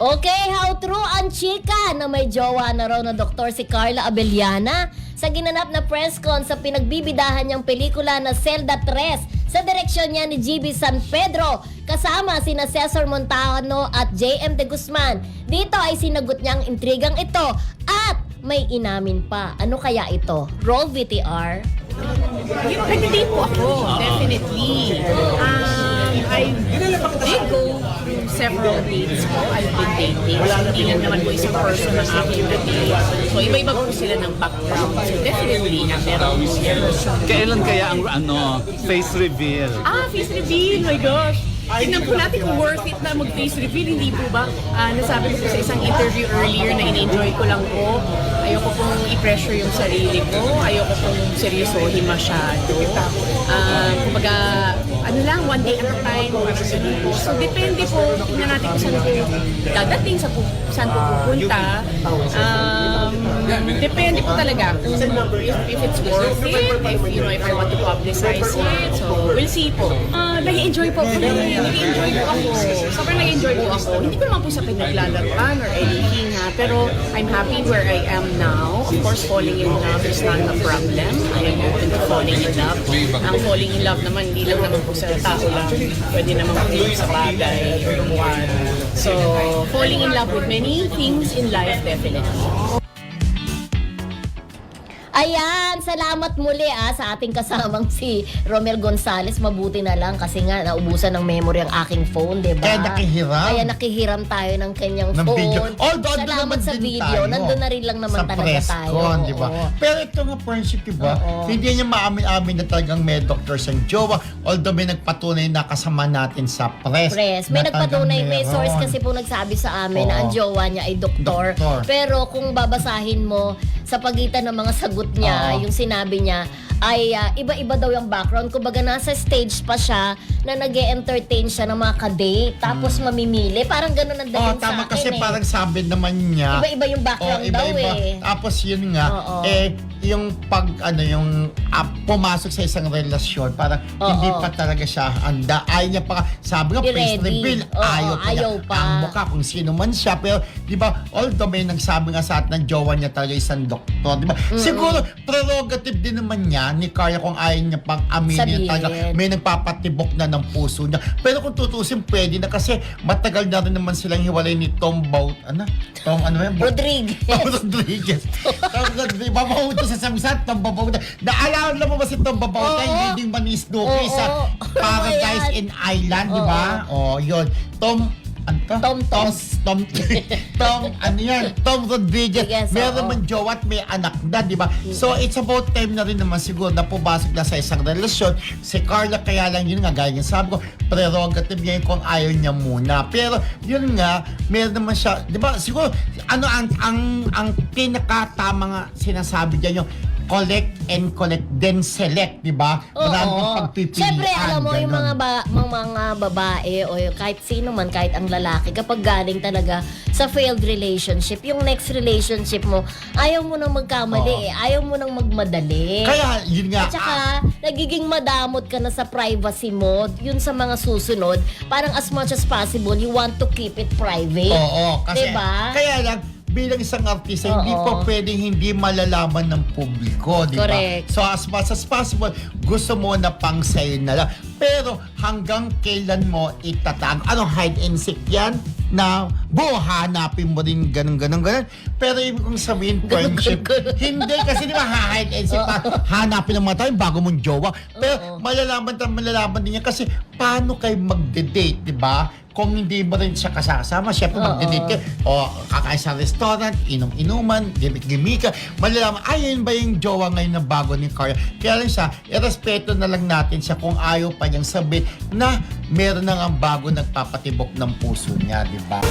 Okay, how true ang chika na may jowa na raw na doktor si Carla Abellana sa ginanap na press con sa pinagbibidahan niyang pelikula na Zelda 3 sa direksyon niya ni GB San Pedro kasama sina Cesar Montano at JM De Guzman. Dito ay sinagot niya ang intrigang ito at may inamin pa. Ano kaya ito? Roll VTR. Nag-date po ako, definitely. Um, several dates po. I've been dating. So, hindi lang naman po isang person ang aking na-date. So, iba-iba po sila ng background. So, definitely, meron po. Kailan kaya ang ano, face reveal? Ah, face reveal! My gosh! Tingnan po natin kung worth it na mag-face reveal, hindi po ba? Ah, nasabi ko sa isang interview earlier na in-enjoy ko lang po. Ayoko pong i-pressure yung sarili ko. Ayoko pong seryosohin masyado. Ah, kumbaga, ano lang, one day at a time, parang ganun po. So, depende po. Tingnan natin kung saan po dadating, sa po, saan po pupunta. Um, depende po talaga if, if it's worth it, if, you know, if I want to publicize it. So, we'll see po. Ah, nag-enjoy po ako. Nag-enjoy po ako. Sobrang nag-enjoy po ako. Hindi ko naman po sa pinaglalaruan or anything ha. Pero I'm happy where I am now. Of course, falling in love is not a problem. I am open to falling in love. Ang falling in love naman, hindi lang naman po sa tao lang. Pwede naman po sa bagay or lugar. So, falling in love with many things in life, definitely. Ayan, salamat muli ah, sa ating kasamang si Romel Gonzales. Mabuti na lang kasi nga naubusan ng memory ang aking phone, di ba? Kaya nakihiram. Kaya nakihiram tayo ng kanyang ng phone. video. Although, salamat naman sa video. tayo. Nandun na rin lang naman sa talaga press tayo. con, di ba? Oo. Pero ito nga friendship, di ba? Oo. Hindi niya maamin-amin na talagang may doctors ang jowa. Although may nagpatunay na kasama natin sa press. Press. May na nagpatunay, may source kasi po nagsabi sa amin na ang Oo. jowa niya ay doktor. Doktor. Pero kung babasahin mo sa pagitan ng mga sagot niya, Oo. yung sinabi niya, ay ah, iba-iba daw yung background. Kumbaga nasa stage pa siya na nag entertain siya ng mga kadate. Tapos mamimili. Parang ganun ang Hmm. Oh, dating tama sa akin kasi eh. parang sabi naman niya. Iba-iba yung background Oh, daw eh. Tapos yun nga, Oo. eh, yung pag, ano, yung ah, pumasok sa isang relasyon, parang Oo. hindi pa talaga siya handa. Ayaw niya pa, sabi nga, Di face ready. reveal, Oo, ayaw pa ayaw niya. pa. Ang mukha kung sino man siya. Pero, di ba, although may nagsabi nga sa atin na jowa niya talaga isang doktor, di ba? Siguro, prerogative din naman niya ni Kaya kung ayaw niya pang aminin Sabihin. talaga may nagpapatibok na ng puso niya. Pero kung tutusin, pwede na kasi matagal na rin naman silang hiwalay ni Tom Baut. Ano? Tom, ano yan? Rodriguez. Tom Rodriguez. Tom Rodriguez. Babaw sa samisan, Tom Babaw. Naalala mo ba si Tom Babaw? Oo. Yung leading manis Duki Oo. sa Paradise Oo, yan. in Island, di ba? Oh, yun. Tom to? Tom Tom. Tom, Tom, ano yan? Tom Rodriguez. Yes, Meron oo. man jowa at may anak na, di ba? So, it's about time na rin naman siguro na pumasok na sa isang relasyon. Si Carla, kaya lang yun nga, gaya ng sabi ko, prerogative niya yun kung ayaw niya muna. Pero, yun nga, meron naman siya, di ba, siguro, ano, ang, ang, ang pinakatama nga sinasabi niya yung collect and collect, then select, di ba? Marami kang pagpipilian. Siyempre, alam mo, yung ganun. mga, ba, mga, mga babae o yung kahit sino man, kahit ang lalaki, kapag galing talaga sa failed relationship, yung next relationship mo, ayaw mo nang magkamali Oo. eh. Ayaw mo nang magmadali. Kaya, yun nga, At saka, nagiging madamot ka na sa privacy mo, yun sa mga susunod, parang as much as possible, you want to keep it private. Oo, kasi Diba? kaya lang bilang isang artista, hindi Oo. po pwedeng hindi malalaman ng publiko, di ba? Correct. So as much as possible, gusto mo na pang sa'yo na lang. Pero hanggang kailan mo itatag? Ano, hide and seek yan? Na, buo, hanapin mo rin ganun, ganun, ganun. Pero ibig kong sabihin, friendship, hindi kasi di ba, hide and seek, pa, hanapin ng mga tao, yung bago mong jowa. Pero Oo. malalaman at malalaman din niya kasi paano kayo magde-date, di ba? Kung hindi mo rin siya kasama, syempre Oo. magde-date ka, o kakain sa restaurant, inom-inuman, gimik-gimika, malalaman, ay, yun ba yung jowa ngayon na bago ni Carla? Kaya lang siya, irespeto na lang natin siya kung ayaw pa niyang sabihin na meron na nga bago nagpapatibok ng puso niya, di ba?